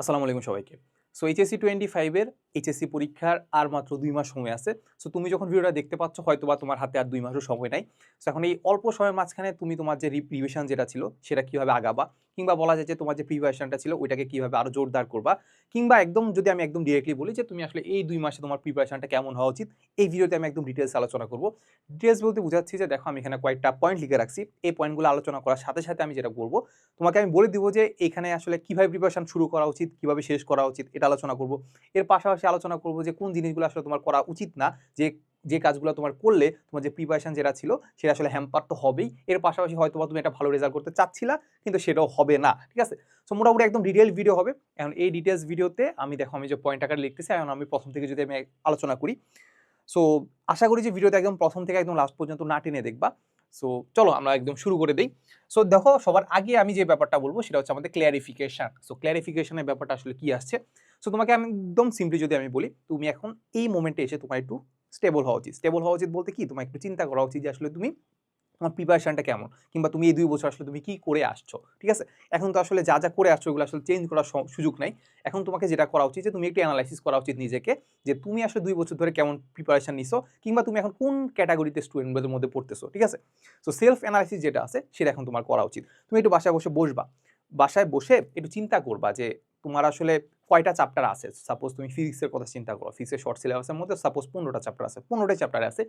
আসসালামু আলাইকুম সবাইকে। সো এইচএসি টোয়েন্টি ফাইভের এইচএসসি পরীক্ষার আর মাত্র দুই মাস সময় আছে। সো তুমি যখন ভিডিওটা দেখতে পাচ্ছ হয়তো বা তোমার হাতে আর দুই মাসও সময় নাই। সো এখন এই অল্প সময়ের মাঝখানে তুমি তোমার যে রিভিশন যেটা ছিল, সেটা কীভাবে আগাবা? কিংবা বলা যায় যে তোমার যে প্রিপারেশনটা ছিল, ওইটাকে কীভাবে আরও জোরদার করবা? কিংবা একদম যদি আমি একদম ডিরেক্টলি বলি যে তুমি আসলে এই দুই মাসে তোমার প্রিপারেশনটা কেমন হওয়া উচিত, এই ভিডিওতে আমি একদম ডিটেলস আলোচনা করব। ডিটেলস বলতে বোঝাচ্ছি যে দেখো, আমি এখানে কয়েকটা পয়েন্ট লিখে রাখছি। এই পয়েন্টগুলো আলোচনা করার সাথে সাথে আমি যেটা করব, তোমাকে আমি বলে দিব যে এখানে আসলে কীভাবে প্রিপারেশন শুরু করা উচিত, কীভাবে শেষ করা উচিত, এটা আলোচনা করব। এর পাশাপাশি আলোচনা করব যে কোন জিনিসগুলো আসলে তোমার করা উচিত না, যে যে কাজগুলো তোমার করলে তোমার যে প্রিপারেশন যেটা ছিল সেটা আসলে হ্যাম্পার তো হবেই। এর পাশাপাশি হয়তো তুমি একটা ভালো রেজাল্ট করতে চাচ্ছিলা, কিন্তু সেটাও হবে না, ঠিক আছে? সো মোটামুটি একদম ডিটেল ভিডিও হবে। এখন এই ডিটেলস ভিডিওতে আমি দেখো, আমি যে পয়েন্ট আকারে লিখতেছি, এখন আমি প্রথম থেকে যদি আমি আলোচনা করি। সো আশা করি যে ভিডিওতে একদম প্রথম থেকে একদম লাস্ট পর্যন্ত না টেনে দেখবা। সো চলো আমরা একদম শুরু করে দিই। সো দেখো, সবার আগে আমি যে ব্যাপারটা বলব সেটা হচ্ছে আমাদের ক্ল্যারিফিকেশান সো ক্ল্যারিফিকেশানের ব্যাপারটা আসলে কি আসছে? সো তোমাকে আমি একদম সিম্পলি যদি আমি বলি, তুমি এখন এই মোমেন্টে এসে তোমার একটু স্টেবল হওয়া উচিত। স্টেবল হওয়া উচিত বলতে কি? তোমার একটু চিন্তা করা উচিত যে আসলে তুমি তোমার প্রিপারেশনটা কেমন? কিংবা তুমি এই দুই বছর আসলে তুমি কি করে আসছো? ঠিক আছে? এখন তো আসলে যা যা করে আসছো ওগুলো আসলে চেঞ্জ করার সুযোগ নাই। এখন তোমাকে যেটা করা উচিত যে তুমি একটু অ্যানালাইসিস করা উচিত নিজেকে যে তুমি আসলে দুই বছর ধরে কেমন প্রিপারেশন নিছো কিংবা তুমি এখন কোন ক্যাটাগরিতে স্টুডেন্টদের মধ্যে পড়তেছো, ঠিক আছে? সো সেলফ অ্যানালাইসিস যেটা আছে সেটা এখন তোমার করা উচিত। তুমি একটু বাসায় বসে বসবা। বাসায় বসে একটু চিন্তা করবা যে তোমার আসলে কয়টা চ্যাপ্টার আছে? সাপোজ তুমি ফিজিক্সের কথা চিন্তা করো। ফিজিক্সের শর্ট সিলেবাসের মধ্যে সাপোজ পনেরোটা চ্যাপ্টার আছে। পনেরোটা চ্যাপ্টার আছে।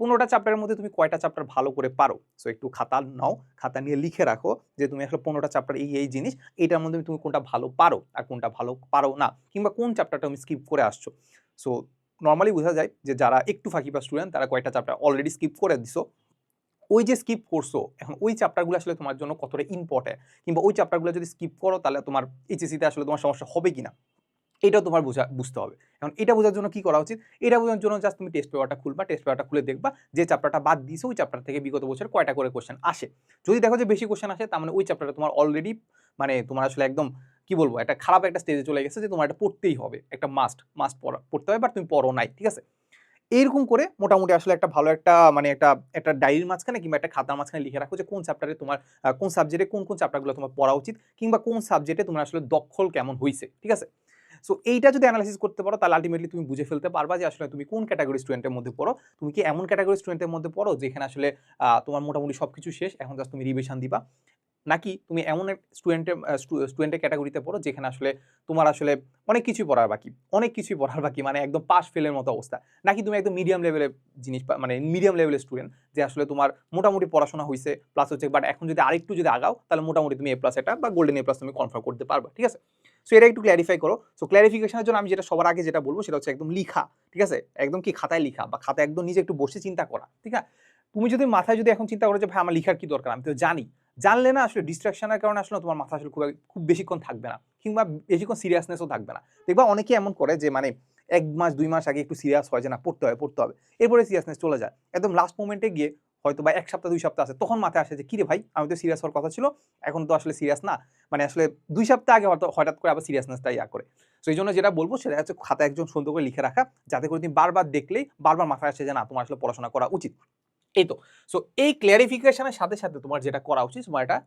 পনেরোটা চ্যাপ্টারের মধ্যে তুমি কয়টা চ্যাপ্টার ভালো করে পারো? সো একটু খাতা নাও, খাতা নিয়ে লিখে রাখো যে তুমি আসলে পনেরোটা চ্যাপ্টার এই এই জিনিস, এইটার মধ্যে তুমি কোনটা ভালো পারো আর কোনটা ভালো পারো না, কিংবা কোন চ্যাপ্টারটা তুমি স্কিপ করে আসছো? সো নর্মালি বোঝা যায় যে যারা একটু ফাঁকিবা স্টুডেন্ট তারা কয়টা চ্যাপ্টার অলরেডি স্কিপ করে দিছো। ওই যে স্কিপ করছ, এখন ওই চ্যাপ্টারগুলো আসলে তোমার জন্য কতটা ইম্পর্টেন্ট কিংবা ওই চ্যাপ্টারগুলো যদি স্কিপ করো, তাহলে তোমার এইচএসিতে আসলে তোমার সমস্যা হবে কিনা? এটাও তোমার বোঝা, বুঝতে হবে। এখন এটা বোঝার জন্য কি করা উচিত? এটা বোঝার জন্য জাস্ট তুমি টেস্ট পেপারটা খুলবা টেস্ট পেপারটা খুলে দেখবা, যে চ্যাপ্টারটা বাদ দিয়েছে, ওই চ্যাপ্টার থেকে বিগত বছর কয়টা করে কোশ্চেন আসে। যদি দেখো যে বেশি কোশ্চেন আসে, তার মানে ওই চ্যাপ্টারটা তোমার অলরেডি মানে তোমার আসলে একদম, কি বলব, একটা খারাপ একটা স্টেজে চলে গেছে যে তোমার এটা পড়তেই হবে, একটা মাস্ট মাস্ট পড়া, পড়তে হবে বাট তুমি পড়ো নাই, ঠিক আছে? এইরকম করে মোটামুটি আসলে একটা ভালো একটা মানে একটা একটা ডায়েরির মাঝখানে কিংবা একটা খাতার মাঝখানে লিখে রাখো যে কোন চ্যাপ্টারে তোমার কোন সাবজেক্টে কোন কোন চ্যাপ্টারগুলো তোমার পড়া উচিত, কিংবা কোন সাবজেক্টে তোমার আসলে দখল কেমন হয়েছে ঠিক আছে? সো এইটা যদি অ্যানালাইসিস করতে পারো, তাহলে আলটিমেটলি তুমি বুঝে ফেলতে পারবা যে আসলে তুমি কোন ক্যাটাগরি স্টুডেন্টের মধ্যে পড়ো। তুমি কি এমন ক্যাটাগরি স্টুডেন্টের মধ্যে পড়ো, যেখানে আসলে তোমার মোটামুটি সব কিছু শেষ, এখন জাস্ট তুমি রিভিশন দিবা? নাকি তুমি এমন এক স্টুডেন্টের স্টুডেন্টের ক্যাটাগরিতে পড়ো, যেখানে আসলে তোমার আসলে অনেক কিছুই পড়ার বাকি, অনেক কিছুই পড়ার বাকি মানে একদম পাস ফেলের মতো অবস্থা। নাকি তুমি একদম মিডিয়াম লেভেলের জিনিস মানে মিডিয়াম লেভেলের স্টুডেন্ট যে আসলে তোমার মোটামুটি পড়াশোনা হয়েছে প্লাস হচ্ছে বাট এখন যদি আরেকটু যদি আগাও, তাহলে মোটামুটি তুমি এ প্লাস এটা বা গোল্ডেন এ প্লাস তুমি কনফার্ম করতে পারবা, ঠিক আছে? সো এটা একটু ক্ল্যারিফাই করো। সো ক্ল্যারিফিকেশনের জন্য আমি যেটা সবার আগে যেটা বলব সেটা হচ্ছে একদম লিখা, ঠিক আছে? একদম কি খাতায় লিখা বা খাতায় একদম নিজে একটু বসে চিন্তা করা, ঠিক আছে? তুমি যদি মাথায় যদি এখন চিন্তা করো যে, ভাই, আমার লিখার কি দরকার? আমি তো জানি। জানলে না আসলে ডিস্ট্রাকশনের কারণে আসলে তোমার মাথা আসলে খুব খুব বেশিক্ষণ থাকবে না কিংবা বেশিক্ষণ সিরিয়াসনেসও থাকবে না। দেখবা অনেকে এমন করে যে মানে এক মাস, দুই মাস আগে একটু সিরিয়াস হয় যে, না, পড়তে হবে পড়তে হবে। এরপরে সিরিয়াসনেস চলে যায়। একদম লাস্ট মোমেন্টে গিয়ে হয়তো বা এক সপ্তাহ, দুই সপ্তাহ আছে। তখন মাথায় আসে যে, কিরে ভাই, আমি তো সিরিয়াস হওয়ার কথা ছিল, এখন তো আসলে সিরিয়াস না। মানে আসলে দুই সপ্তাহ আগে হয়তো, হঠাৎ করে আবার সিরিয়াসনেসটা ইয়া করে। এই জন্য যেটা বলব সেটা হচ্ছে খাতা একজন সুন্দর করে লিখে রাখা, যাতে করে তুমি বারবার দেখলেই বারবার মাথায় আসে যে, না, তোমার আসলে পড়াশোনা করা উচিত। এই তো। সো এই ক্লিয়ারিফিকেশনের সাথে সাথে তোমার যেটা করা উচিত, তোমার এটা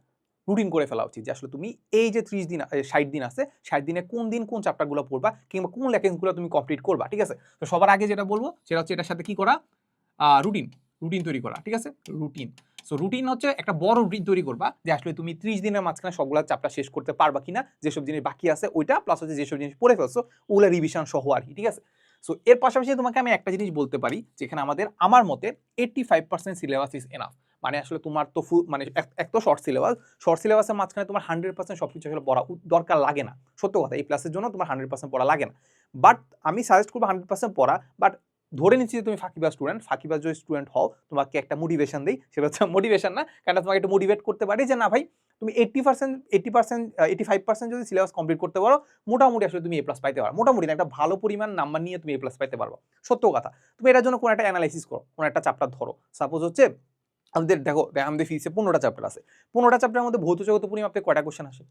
রুটিন করে ফেলা উচিত যে, আসলে তুমি এই যে ত্রিশ দিন ষাট দিন আছে, ষাট দিনে কোন দিন কোন চ্যাপ্টারগুলো পড়বা কিংবা কোন লেকেন্সগুলো তুমি কমপ্লিট করবা, ঠিক আছে? তো সবার আগে যেটা বলব, সেটা হচ্ছে এটার সাথে কি করা? রুটিন রুটিন তৈরি করা, ঠিক আছে? রুটিন সো রুটিন হচ্ছে একটা বড় রুটিন তৈরি করবা যে আসলে তুমি ত্রিশ দিনের মাঝখানে সবগুলো চাপটা শেষ করতে পারবা কিনা, যেসব জিনিস বাকি আছে ওইটা প্লাস হচ্ছে যেসব জিনিস পড়ে ফেলছো, ওগুলো রিভিশন সহ আর কি, ঠিক আছে? সো এর পাশাপাশি তোমাকে আমি একটা জিনিস বলতে পারি যেখানে আমাদের, আমার মতে eighty five percent syllabus is enough মানে আসলে তোমার তো ফুল মানে এক- তো শর্ট সিলেবাস শর্ট সিলেবাসের মাঝখানে তোমার হান্ড্রেড পার্সেন্ট সব কিছু আসলে পড়া দরকার লাগে না। সত্য কথা, এই ক্লাসের জন্য তোমার হান্ড্রেড পার্সেন্ট পড়া লাগে না। বাট আমি সাজেস্ট করব হান্ড্রেড পার্সেন্ট পড়া বাট ধরে নিচ্ছি যে তুমি ফাঁকিবাজ স্টুডেন্ট ফাঁকিবাজ যদি স্টুডেন্ট হও, তোমাকে একটা মোটিভেশন দিই, সেটা হচ্ছে মোটিভেশন না কারণ তোমাকে একটু মোটিভেট করতে পারি যে না ভাই, তুমি eighty percent eighty percent eighty five percent যদি সিলেবাস কমপ্লিট করতে পারো, মোটামুটি আসলে তুমি এ প্লাস পাইতে পারো। মোটামুটি না, একটা ভালো পরিমাণ নাম্বার নিয়ে তুমি এ প্লাস পাইতে পারব। সত্য কথা। তুমি এটার জন্য কোনো একটা অ্যানালাইসিস করো, কোনো একটা চ্যাপ্টার ধরো। সাপোজ হচ্ছে, আমাদের দেখো, আমাদের ফিজিক্সে পনেরোটা চ্যাপ্টার আছে। পনেরোটা চ্যাপ্টারের মধ্যে ভৌত জগত পরিমাপে কয়টা কোশ্চেন আসে?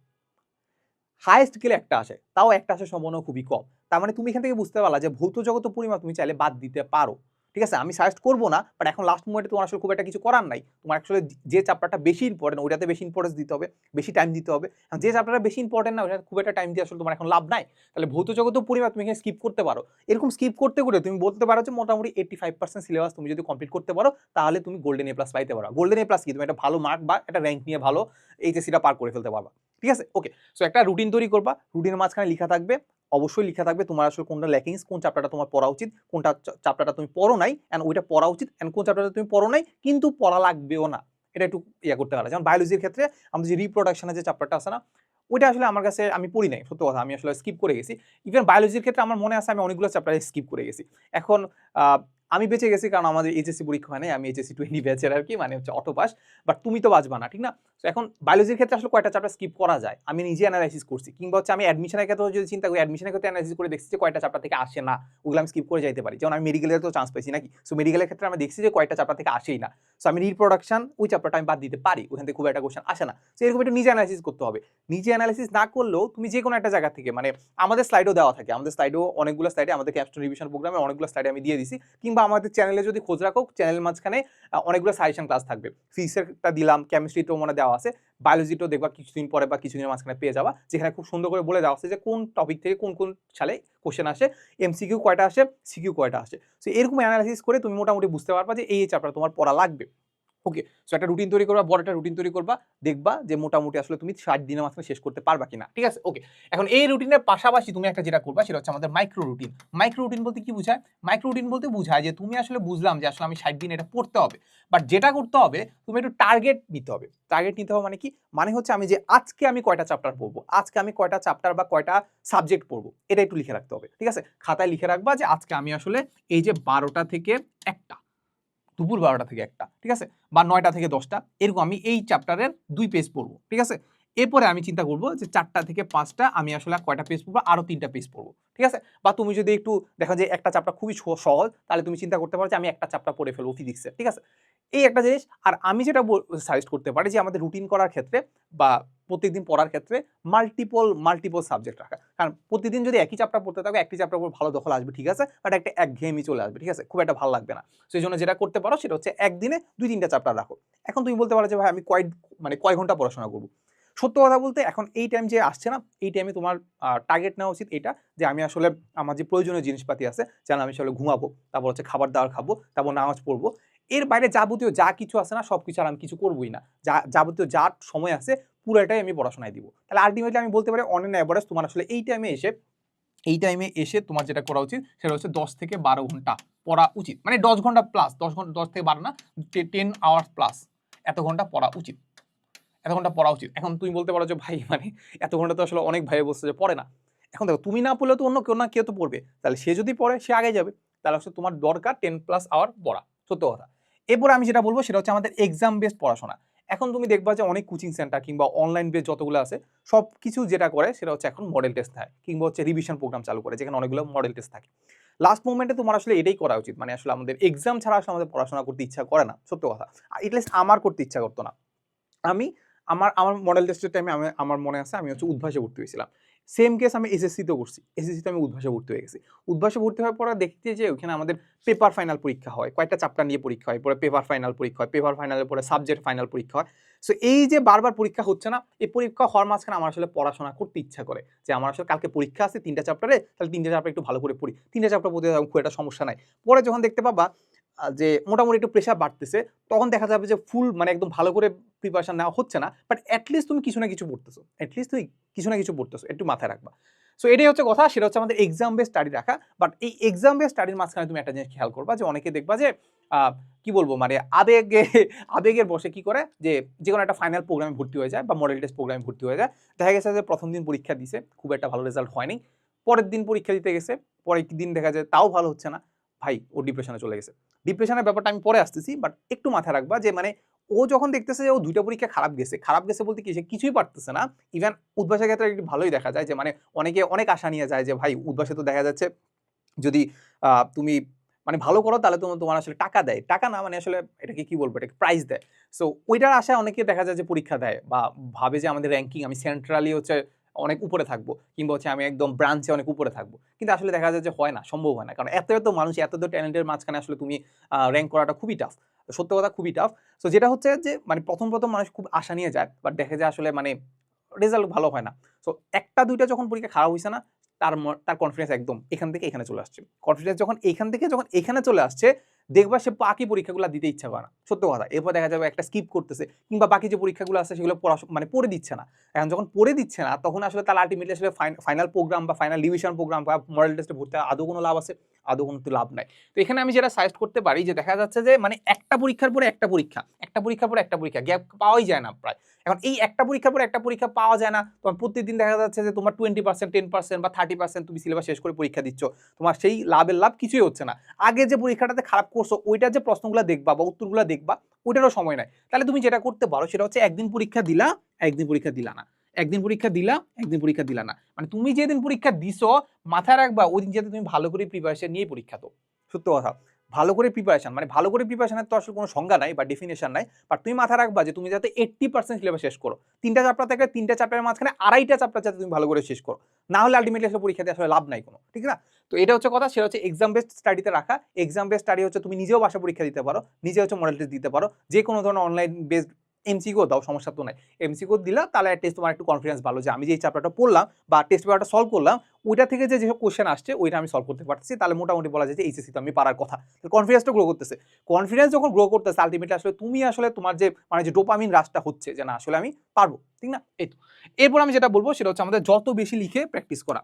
হাইয়েস্ট গেলে একটা আসে, তাও একটা আসার সম্ভাবনা খুবই কম। তার মানে তুমি এখান থেকে বুঝতে পারলা যে ভৌত জগত পরিমাপ তুমি চাইলে বাদ দিতে পারো। ঠিক আছে? আমি সাজেস্ট করব না বাট এখন লাস্ট মোমেন্টে তোমার আসলে খুব একটা কিছু করার নাই। তোমার আসলে যে চ্যাপ্টারটা বেশি ইম্পর্টেন্ট ওইটাতে বেশি ইম্পর্টেন্স দিতে হবে, বেশি টাইম দিতে হবে। যে চ্যাপ্টারটা বেশি ইম্পর্টেন্ট না ওইটা খুব একটা টাইম দিয়ে আসলে তোমার এখন লাভ নাই। তাহলে ভৌত জগত পরিমাণ তুমি এখানে স্কিপ করতে পারো। এরকম স্কিপ করতে করে তুমি বলতে পারো যে মোটামুটি এইটি ফাইভ পার্সেন্ট সিলেবাস তুমি যদি কমপ্লিট করতে পারো, তাহলে তুমি গোল্ডেন এ প্লাস পাইতে পারো। গোল্ডেন এ প্লাস কি? তুমি একটা ভালো মার্ক বা একটা র্যাঙ্ক নিয়ে ভালো এইচএসিটা পার করে ফেলতে পারবা। ঠিক আছে? ওকে সো একটা রুটিন তৈরি করবা। রুটিনের মাঝখানে লেখা থাকবে অবশ্যই লেখা থাকবে তোমার আসলে কোনটা ল্যাকিংস কোন চ্যাপ্টারটা তোমার পড়া উচিত, কোনটা চ্যাপ্টারটা তুমি পড়ো নাই অ্যান্ড ওইটা পড়া উচিত অ্যান্ড কোন চ্যাপ্টারটা তুমি পড়ো নাই, কিন্তু পড়া লাগবেও না। এটা একটু ইয়া করতে পারে। যেমন বায়োলজির ক্ষেত্রে আমাদের যে রিপ্রোডাকশনের যে চ্যাপ্টারটা আছে না, ওইটা আসলে আমার কাছে আমি পড়ি নাই, সত্য কথা, আমি আসলে স্কিপ করে গেছি। ইভেন বায়োলজির ক্ষেত্রে আমার মনে আছে আমি অনেকগুলো চ্যাপ্টারে স্কিপ করে গেছি। এখন আমি বেঁচে গেছি কারণ আমাদের এইচএসসি পরীক্ষা হয় নাই, আমি এইচএসসি টোয়েন্টি ব্যাচের আর কি মানে হচ্ছে অটো পাস বাট তুমি তো বাঁচবা না, ঠিক না? তো এখন বায়োলজির ক্ষেত্রে আসলে কয়টা চ্যাপ্টার স্কিপ করা যায়? আমি নিজে অ্যানালাইসিস করছি, কিংবা হচ্ছে আমি অ্যাডমিশনের ক্ষেত্রে যদি চিন্তা করি অ্যাডমিশনের ক্ষেত্রে অ্যানালাইসিস করে দেখছি যে কয়টা চ্যাপ্টার থেকে আসে না, ওগুলো আমি স্কিপ করে যাইতে পারি। যেমন আমি মেডিকেলের তো চান্স পাইছি নাকি? সো মেডিকেলের ক্ষেত্রে আমি দেখছি যে কয়টা চ্যাপ্টার থেকে আসেই না। সো আমি রিপ্রোডাকশন ওই চ্যাপ্টারটা আমি বাদ দিতে পারি, ওখান থেকে খুব একটা কোশ্চেন আসে না। সো এরকম একটু নিজে অ্যানালাইসিস করতে হবে। নিজে অ্যানালাইসিস না করলেও তুমি যে কোনো একটা জায়গা থেকে মানে আমাদের স্লাইডও দেওয়া থাকে, আমাদের স্লাইডও অনেকগুলো স্লাইডে আমাদের ক্যাপস্টোন রিভিশন প্রোগ্রামে অনেকগুলো স্লাইডে আমি দিয়ে দিছি, কিংবা আমাদের চ্যানেলে যদি খোঁজ রাখো চ্যানেলের মাঝখানে অনেকগুলো সাজেশন ক্লাস থাকবে। ফিজিক্সেরটা দিলাম কেমিস্ট্রি তো মনে দেওয়া আছে। বায়োলজিটাও দেখবা কিছুদিন পরে বা কিছুদিনের মাঝখানে পেয়ে যাওয়া যেখানে খুব সুন্দর করে বলে দেওয়া আছে যে কোন টপিক থেকে কোন কোন সালে কোশ্চেন আসে। এমসিকিউ কয়টা আসে? সিকিউ কয়টা আসে? সো এরকম অ্যানালাইসিস করে তুমি মোটামুটি বুঝতে পারবা যে এই চ্যাপ্টার তোমার পড়া লাগবে। ওকে সো একটা রুটিন তৈরি করবা, বড় একটা রুটিন তৈরি করবা, দেখবা যে মোটামুটি আসলে তুমি ষাট দিনের মাঝখানে শেষ করতে পারবা কিনা, ঠিক আছে? ওকে এখন এই রুটিনের পাশাপাশি তুমি একটা যেটা করবা, সেটা হচ্ছে আমাদের মাইক্রো রুটিন মাইক্রো রুটিন বলতে কি বোঝায়? মাইক্রো রুটিন বলতে বোঝায় যে তুমি আসলে বুঝলাম যে আসলে আমি ষাট দিন এটা পড়তে হবে বাট যেটা করতে হবে, তুমি একটু টার্গেট নিতে হবে। টার্গেট নিতে হবে মানে কি? মানে হচ্ছে আমি যে আজকে আমি কয়টা চ্যাপ্টার পড়ব, আজকে আমি কয়টা চ্যাপ্টার বা কয়টা সাবজেক্ট পড়ব, এটা একটু লিখে রাখতে হবে, ঠিক আছে? খাতায় লিখে রাখবা যে আজকে আমি আসলে এই যে বারোটা থেকে একটা দুপুর বারোটা থেকে একটা, ঠিক আছে? বা নয়টা থেকে দশটা, এরকম আমি এই চ্যাপ্টারের দুই পেজ পড়ব, ঠিক আছে? এরপরে আমি চিন্তা করব যে চারটা থেকে পাঁচটা আমি আসলে কয়টা পেজ পড়ব? আরও তিনটা পেজ পড়ব, ঠিক আছে? বা তুমি যদি একটু, দেখো যে একটা চাপটা খুবই সহজ, তাহলে তুমি চিন্তা করতে পারো যে আমি একটা চাপটা পড়ে ফেলব ফিজিক্সের ঠিক আছে? এই একটা জিনিস, আর আমি যেটা সাজেস্ট করতে পারি যে আমাদের রুটিন করার ক্ষেত্রে বা প্রত্যেকদিন পড়ার ক্ষেত্রে মাল্টিপল মাল্টিপল সাবজেক্ট রাখা। কারণ প্রতিদিন যদি একই চ্যাপ্টার পড়তে থাকো একটি চ্যাপ্টার উপর ভালো দখল আসবে, ঠিক আছে? বাট একটা একঘেয়েমি চলে আসবে, ঠিক আছে? খুব একটা ভালো লাগবে না। সেই জন্য যেটা করতে পারো সেটা হচ্ছে একদিনে দুই, তিনটা চ্যাপ্টার রাখো। এখন তুমি বলতে পারো যে, ভাই, আমি কয় মানে কয় ঘণ্টা পড়াশোনা করব? সত্য কথা বলতে এখন এই টাইম যে আসছে না, এই টাইমে তোমার টার্গেট নেওয়া উচিত এটা যে আমি আসলে আমার যে প্রয়োজনীয় জিনিসপাতি আছে, যেন আমি আসলে ঘুমাবো, তারপর হচ্ছে খাবার দাবার খাব, তারপর নামাজ পড়ব। এর বাইরে যাবতীয় যা কিছু আছে না সব কিছু আর আমি কিছু করবোই না। যা, যাবতীয় যা সময় আছে, পুরোটাই আমি পড়াশোনায় দিব। তাহলে আলটিমেটলি আমি বলতে পারি অন এন অ্যাভারেজ তোমার আসলে এই টাইমে এসে, এই টাইমে এসে তোমার যেটা করা উচিত, সেটা হচ্ছে দশ থেকে বারো ঘণ্টা পড়া উচিত। মানে দশ ঘণ্টা প্লাস দশ ঘণ্টা, দশ থেকে বারো না টেন আওয়ার্স প্লাস এত ঘণ্টা পড়া উচিত। এত ঘণ্টা পড়া উচিত। এখন তুমি বলতে পারো যে, ভাই মানে এত ঘণ্টা তো আসলে অনেক ভাই বলছে যে পড়ে না। এখন দেখো, তুমি না পড়লে তো অন্য কেউ না, কেউ তো পড়বে। তাহলে সে যদি পড়ে, সে আগে যাবে। তাহলে হচ্ছে তোমার দরকার টেন প্লাস আওয়ার পড়া। সত্য কথা। এরপর আমি যেটা বলব সেটা হচ্ছে আমাদের এক্সাম বেসড পড়াশোনা। এখন তুমি দেখবা যে অনেক কোচিং সেন্টার কিংবা অনলাইন বেস যতগুলো আছে সব কিছু যেটা করে সেটা হচ্ছে এখন মডেল টেস্ট থাকে কিংবা হচ্ছে রিভিশন প্রোগ্রাম চালু করে, যেখানে অনেকগুলো মডেল টেস্ট থাকে। লাস্ট মোমেন্টে তোমার আসলে এটাই করা উচিত মানে আসলে আমাদের এক্সাম ছাড়া আসলে আমাদের পড়াশোনা করতে ইচ্ছা করে না, সত্য কথা। এটলিস্ট আমার করতে ইচ্ছা করতো না। আমি, আমার আমার মডেল টেস্টের টাইমে আমি, আমার মনে আছে আমি হচ্ছে উদ্ভাসে ভর্তি হয়েছিলাম। সেম কেস আমি এসএসসিতেও করছি। এসএসসিতে আমি উদ্ভাসে ভর্তি হয়ে গেছি। উদ্ভাসে ভর্তি হওয়ার পরে দেখতে যে ওখানে আমাদের পেপার ফাইনাল পরীক্ষা হয়, কয়েকটা চ্যাপ্টার নিয়ে পরীক্ষা হয়, পরে পেপার ফাইনাল পরীক্ষা হয় পেপার ফাইনালের পরে সাবজেক্ট ফাইনাল পরীক্ষা হয়। সো এই যে বারবার পরীক্ষা হচ্ছে না, এই পরীক্ষা হওয়ার মাঝখানে আমার আসলে পড়াশোনা করতে ইচ্ছা করে যে আমার আসলে কালকে পরীক্ষা আছে তিনটা চ্যাপ্টারে তাহলে তিনটা চ্যাপ্টার একটু ভালো করে পড়ি। তিনটা চ্যাপ্টার পড়তে খুব একটা সমস্যা নাই। পরে যখন দেখতে পাবা যে মোটামুটি একটু প্রেশার বাড়তেছে, তখন দেখা যাবে যে ফুল মানে একদম ভালো করে প্রিপারেশন নেওয়া হচ্ছে না বাট অ্যাটলিস্ট তুমি কিছু না কিছু পড়তেছো অ্যাটলিস্ট তুমি কিছু না কিছু পড়তেছো, একটু মাথায় রাখবা। সো এটাই হচ্ছে কথা, সেটা হচ্ছে আমাদের এক্সাম বেস স্টাডি রাখা বাট এই এক্সাম বেস স্টাডির মাঝখানে তুমি একটা জিনিস খেয়াল করবা, যে অনেকে দেখবা যে কি বলব মানে আবেগে, আবেগের বসে কি করে, যে যে কোনো একটা ফাইনাল প্রোগ্রামে ভর্তি হয়ে যায় বা মডেল টেস্ট প্রোগ্রামে ভর্তি হয়ে যায়, দেখা গেছে যে প্রথম দিন পরীক্ষা দিছে, খুব একটা ভালো রেজাল্ট হয়নি, পরের দিন পরীক্ষা দিতে গেছে, পরের দিন দেখা যায় তাও ভালো হচ্ছে না, ভাই ও ডিপ্রেশনে চলে গেছে। ডিপ্রেশনের ব্যাপারটা আমি পরে আসতেছি বাট একটু মাথায় রাখবা যে মানে ও যখন দেখতেছে যে, ও দুইটা পরীক্ষা খারাপ গেছে খারাপ গেছে বলতে কি, সে কিছুই পারতেছে না। ইভেন উদ্ভাসের ক্ষেত্রে একটু ভালোই দেখা যায় যে মানে অনেকে অনেক আশা নিয়ে যায় যে, ভাই, উদ্ভাসে তো দেখা যাচ্ছে, যদি তুমি মানে ভালো করো, তাহলে তোমার তোমার আসলে টাকা দেয়। টাকা না মানে আসলে এটাকে কি বলব? এটাকে প্রাইজ দেয়। সো ওইটার আশায় অনেকে দেখা যায় যে, পরীক্ষা দেয় বা ভাবে যে, আমাদের র্যাঙ্কিং আমি সেন্ট্রালি হচ্ছে অনেক উপরে থাকব, কিংবা হচ্ছে আমি একদম ব্রাঞ্চে অনেক উপরে থাকব। কিন্তু আসলে দেখা যায় যে হয় না, সম্ভব হয় না। কারণ এত এত মানুষ, এত এত ট্যালেন্টের মাঝখানে আসলে তুমি র্যাঙ্ক করাটা খুবই টাফ সত্য কথা, খুবই টাফ সো যেটা হচ্ছে যে মানে প্রথম প্রথম মানুষ খুব আশা নিয়ে যায় বাট দেখে যায় আসলে মানে রেজাল্ট ভালো হয় না। সো একটা, দুইটা যখন পরীক্ষা খারাপ হয়েছে না, তার তার কনফিডেন্স একদম এখান থেকে এখানে চলে আসছে। কনফিডেন্স যখন এখান থেকে যখন এখানে চলে আসছে দেখবা সে বাকি পরীক্ষাগুলো দিতে ইচ্ছা করে না। সত্য কথা। এরপর দেখা যাবে একটা স্কিপ করতেছে কিংবা বাকি যে পরীক্ষাগুলো আছে সেগুলো পড়া মানে পড়ে দিচ্ছে না। এখন যখন পড়ে দিচ্ছে না, তখন আসলে তার আলটিমেটলি আসলে ফাইনাল প্রোগ্রাম বা ফাইনাল ডিভিশন প্রোগ্রাম বা মডেল টেস্টে ভর্তি আদৌ কোনো লাভ আছে? আদৌ কোনো লাভ নাই। তো এখানে আমি যেটা সাজেস্ট করতে পারি যে দেখা যাচ্ছে যে মানে একটা পরীক্ষার পরে একটা পরীক্ষা, একটা পরীক্ষার পরে একটা পরীক্ষা গ্যাপ পাওয়াই যায় না প্রায়। এখন এই একটা পরীক্ষার পরে একটা পরীক্ষা পাওয়া যায় না তোমার প্রতিদিন দেখা যাচ্ছে যে তোমার টোয়েন্টি পার্সেন্ট টেন পার্সেন্ট বা থার্টি পার্সেন্ট তুমি সিলেবাস শেষ করে পরীক্ষা দিচ্ছ। তোমার সেই লাভের লাভ কিছুই হচ্ছে না। আগে যে পরীক্ষাটাতে খারাপ করছ ওইটার যে প্রশ্নগুলো দেখবা বা উত্তরগুলো দেখবা, ওইটারও সময় নাই। তাহলে তুমি যেটা করতে পারো সেটা হচ্ছে একদিন পরীক্ষা দিলা, একদিন পরীক্ষা দিলা না। একদিন পরীক্ষা দিলা একদিন পরীক্ষা দিলা না। মানে তুমি যেদিন পরীক্ষা দিছো, মাথায় রাখবা, ওই দিন যাতে তুমি ভালো করে প্রিপারেশন নিয়ে পরীক্ষা দাও। সত্য কথা। ভালো করে প্রিপারেশন মানে ভালো করে প্রিপারেশনের তো আসলে কোনো সংজ্ঞা নাই বা ডেফিনেশন নাই বাট তুমি মাথায় রাখবা যে তুমি যাতে এইট্টি পার্সেন্ট সিলেবাস শেষ করো। তিনটা চাপটা থেকে তিনটা চাপটার মাঝখানে আড়াইটা চাপটা যাতে তুমি ভালো করে শেষ করো। না হলে আলটিমেটলি আসলে পরীক্ষা দিয়ে আসলে লাভ নাই কোনো, ঠিক না? তো এটা হচ্ছে কথা, সেটা হচ্ছে এক্সাম বেসড স্টাডিতে রাখা। এক্সাম বেসড স্টাডি হচ্ছে তুমি নিজেও বাসা পরীক্ষা দিতে পারো নিজে হচ্ছে মডেল টেস্ট দিতে পারো। যে কোনো ধরনের অনলাইন বেসড এমসিকিউ দাও, সমস্যা তো নাই। এমসিকিউ দিলা, তাহলে টেস্ট তোমার একটু কনফিডেন্স ভালো যে আমি যে চ্যাপ্টারটা পড়লাম বা টেস্ট পেপারটা সলভ করলাম, ওইটা থেকে যে যেসব কোশ্চেন আসছে, ওইটা আমি সলভ করতে পারতেছি। তাহলে মোটামুটি বলা যায় যে এইচএসসি তো আমি পারার কথা। কনফিডেন্সটা গ্রো করতেছে। কনফিডেন্স যখন গ্রো করতেছে আলটিমেটলি আসলে তুমি আসলে তোমার যে মানে যে ডোপামিন রাশটা হচ্ছে যে না, আসলে আমি পারব, ঠিক না? এই তো। এরপর আমি যেটা বলব, সেটা হচ্ছে আমাদের যত বেশি লিখে প্র্যাকটিস করা।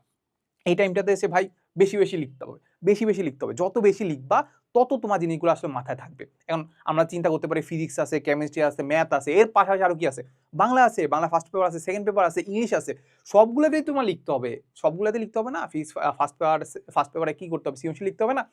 এই টাইমটাতে এসে, ভাই, বেশি বেশি লিখতে হবে, বেশি বেশি লিখতে হবে। যত বেশি লিখবা, তত তোমার জিনিসগুলো আসলে মাথায় থাকবে। এখন আমরা চিন্তা করতে পারি ফিজিক্স আছে কেমিস্ট্রি আছে ম্যাথ আছে, এর পাশাপাশি আরও কি আছে? বাংলা আছে, বাংলা ফার্স্ট পেপার আছে সেকেন্ড পেপার আছে ইংলিশ আছে। সবগুলোতেই তোমার লিখতে হবে। সবগুলোতে লিখতে হবে না ফিজিক্স ফার্স্ট পেপার ফার্স্ট পেপারে কী করতে হবে? সিএমসি লিখতে হবে না।